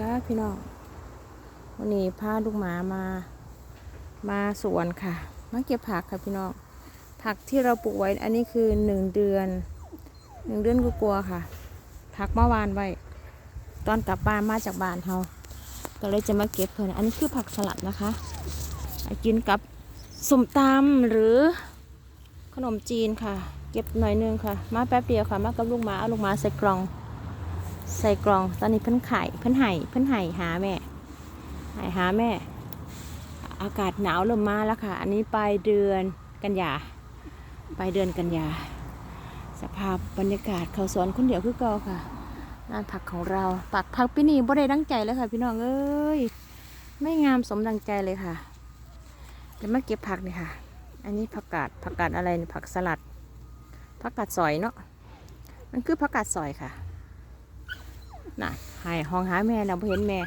คะพี่น้องวันนี้พาลูกหมามา มาสวนค่ะ มาเก็บผักค่ะพี่น้องผักที่เราปลูกไว้อันนี้คือหนึ่งเดือนหนึ่งเดือนก็กลัวค่ะ ผักเมื่อวานไว้ ตอนกลับบ้านมาจากบ้านเขาก็เลยจะมาเก็บเพิ่นอันนี้คือผักสลัดนะคะกินกับสมตำหรือขนมจีนค่ะ เก็บหน่อยนึงค่ะ มาแป๊บเดียวค่ะ มากับลูกหมาเอาลูกหมาใส่กล่อง ใส่กล่องตอนนี้เพิ่นไข่เพิ่นไห่เพิ่นไห่หาแม่ไห่หาแม่ อากาศหนาวเริ่มมาแล้วค่ะ อันนี้ปลายเดือนกันยาปลายเดือนกันยาสภาพบรรยากาศเขาสวนคนเดียวคือเก่าค่ะงานผักของเราปักผักปีนี้บ่ได้ดังใจเลยค่ะ พี่น้องเอ้ยไม่งามสมดังใจเลยค่ะเดี๋ยวมาเก็บผักนี่ค่ะ อันนี้ผักกาดผักกาดอะไรผักสลัดผักกาดสอยเนาะมันคือผักกาดสอยค่ะ น่ะหายห้องหาแม่เราเห็นแม่